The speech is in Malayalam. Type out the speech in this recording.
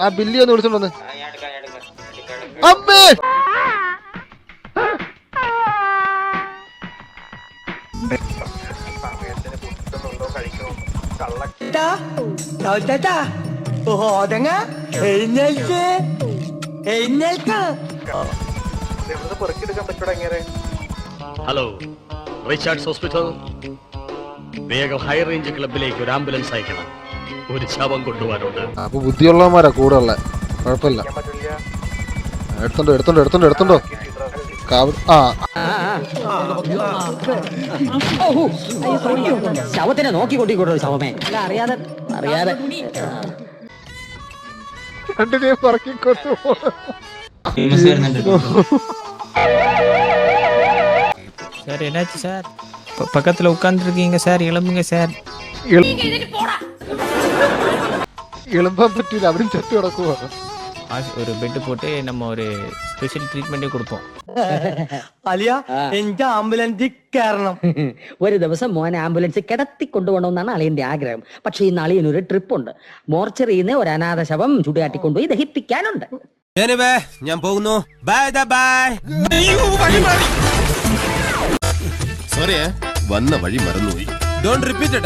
ആ ബില്ലി ഒന്ന് വിളിച്ചോണ്ട് വന്ന്. ആ, ഞാൻ എടുക്കാം, ഞാൻ എടുക്കാം. എടുക്കാം, എടുക്കാം. അമ്മേ! Hello Richards hospital. വേഗം ഹൈ റേഞ്ച് ക്ലബിലേക്ക് ഒരു ആംബുലൻസ് അയക്കണം. ഒരു ശവം കൊണ്ടുപോകാനുണ്ട്. അപ്പൊ ബുദ്ധിയുള്ളവന്മാരാ കൂടെ ഉള്ള കുഴപ്പമില്ല. എടുത്തുണ്ടോ എടുത്തുണ്ടോ എടുത്തുണ്ടോ എടുത്തുണ്ടോ. ആ. ശവത്തിനെ നോക്കി കൊണ്ടിക്കോട്ടോ ശവമേ? അറിയാതെ അറിയാതെ. രണ്ടിനെയും പറക്കിക്കൊണ്ടു സാർ എന്നാച്ചു സാർ பக்கத்துல உட்காந்துருக்கீங்க சார் எழும்புங்க சார் എളുപ്പം പറ്റിയില്ല അവരും ചത്തു കിടക്കുവാ ஆஸ்- ஒரு பெட்டு போட்டு நம்ம ஒரு ஸ்பெஷல் ட்ரீட்மெண்ட்டே கொடுப்போம் അലിയ എനിക്ക് ആംബുലൻസിൽ കയറണം ഒരു ദിവസം മോനെ ആംബുലൻസ് കിടത്തി കൊണ്ടുപോകണമെന്നാണ് അളിയന്റെ ആഗ്രഹം പക്ഷേ ഇന്ന് അളിയനൊരു ട്രിപ്പ് ഉണ്ട് മോർച്ചറിയിൽ നിന്ന് ഒരു അനാഥ ശവം ചുടുകാട്ടിക്കൊണ്ടുപോയി ദഹിപ്പിക്കാനുണ്ട് ഞാൻ പോകുന്നു ബൈ ബൈ സോറി വന്ന വഴി മറന്നുപോയി. Don't repeat